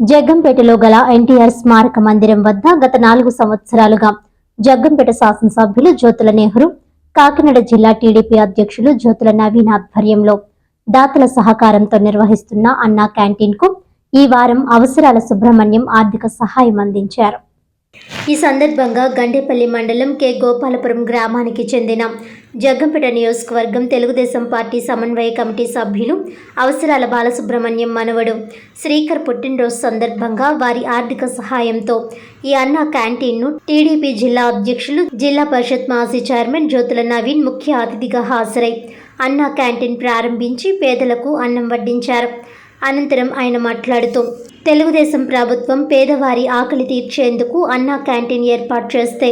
జగ్గంపేటలో గల ఎన్టీఆర్ స్మారక మందిరం వద్ద గత నాలుగు సంవత్సరాలుగా జగ్గంపేట శాసనసభ్యులు జ్యోతుల నెహ్రూ కాకినాడ జిల్లా టీడీపీ అధ్యక్షులు జ్యోతుల నవీన్ ఆధ్వర్యంలో దాతల సహకారంతో నిర్వహిస్తున్న అన్నా క్యాంటీన్కు ఈ వారం అవసరాల సుబ్రహ్మణ్యం ఆర్థిక సహాయం అందించారు. ఈ సందర్భంగా గండేపల్లి మండలం కె. గోపాలపురం గ్రామానికి చెందిన జగ్గంపేట నియోజకవర్గం తెలుగుదేశం పార్టీ సమన్వయ కమిటీ సభ్యులు అవసరాల బాలసుబ్రహ్మణ్యం మనవడు శ్రీకర్ పుట్టినరోజు సందర్భంగా వారి ఆర్థిక సహాయంతో ఈ అన్న క్యాంటీన్ను టీడీపీ జిల్లా అధ్యక్షులు జిల్లా పరిషత్ మాజీ చైర్మన్ జ్యోతుల నవీన్ ముఖ్య అతిథిగా హాజరై అన్న క్యాంటీన్ ప్రారంభించి పేదలకు అన్నం వడ్డించారు. అనంతరం ఆయన మాట్లాడుతూ తెలుగుదేశం ప్రభుత్వం పేదవారి ఆకలి తీర్చేందుకు అన్నా క్యాంటీన్ ఏర్పాటు చేస్తే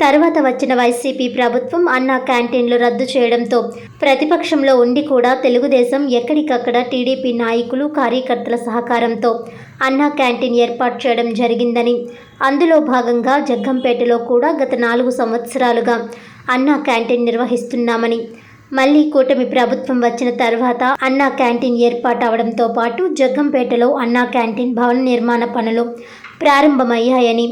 తర్వాత వచ్చిన వైసీపీ ప్రభుత్వం అన్నా క్యాంటీన్లు రద్దు చేయడంతో ప్రతిపక్షంలో ఉండి కూడా తెలుగుదేశం ఎక్కడికక్కడ టీడీపీ నాయకులు కార్యకర్తల సహకారంతో అన్నా క్యాంటీన్ ఏర్పాటు చేయడం జరిగిందని అందులో భాగంగా జగ్గంపేటలో కూడా గత నాలుగు సంవత్సరాలుగా అన్నా క్యాంటీన్ నిర్వహిస్తున్నామని మళ్ళీ కూటమి ప్రభుత్వం వచ్చిన తర్వాత అన్నా క్యాంటీన్ ఏర్పాటు అవడంతో పాటు జగ్గంపేటలో అన్నా క్యాంటీన్ భవన నిర్మాణ పనులు ప్రారంభమయ్యాయని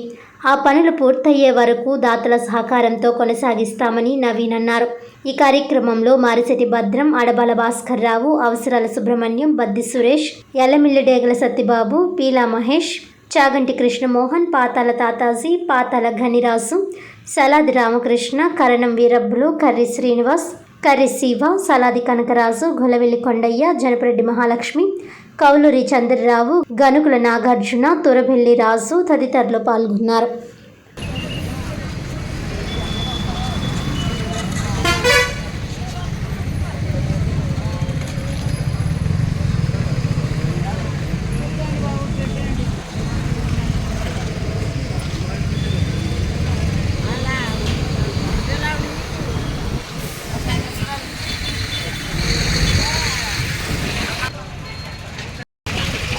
ఆ పనులు పూర్తయ్యే వరకు దాతల సహకారంతో కొనసాగిస్తామని నవీన్ అన్నారు. ఈ కార్యక్రమంలో మారిశెట్టి భద్రం అడబాల భాస్కర్ రావు అవసరాల సుబ్రహ్మణ్యం బద్ది సురేష్ ఎల్లమిల్లి డేగల సత్యబాబు పీలా మహేష్ చాగంటి కృష్ణమోహన్ పాతాల తాతాజీ పాతాల ఘనిరాజు సలాది రామకృష్ణ కరణం వీరబ్బులు కర్రి శ్రీనివాస్ కర్రి శివ సలాది కనకరాజు గొలవెల్లి కొండయ్య జనపరెడ్డి మహాలక్ష్మి కౌలూరి చంద్రరావు గనుకుల నాగార్జున తురబెల్లి రాజు తదితరులు పాల్గొన్నారు.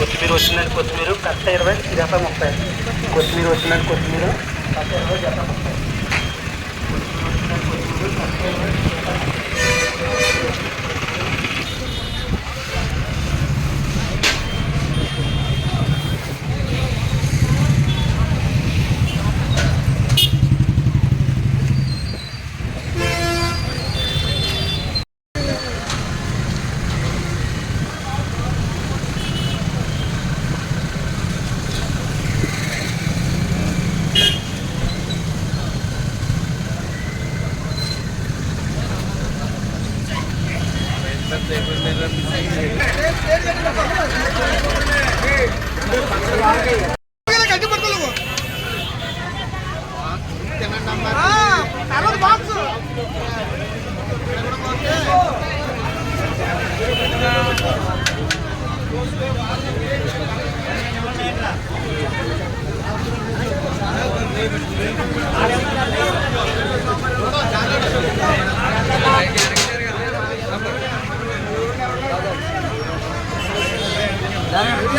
కొత్తిమీర వచ్చిందండి కొత్తిమీర కరెక్ట్ ఇరవై జత ముప్పై. కొత్తిమీర వచ్చిందండి కొత్తిమీర కరెక్ట్ ఇరవై జత ముప్పై కొత్తిమీర వచ్చిందండి కొత్తిమీర కట్ట ఇరవై జత ముప్పై. బాక్స్ ఆ దాని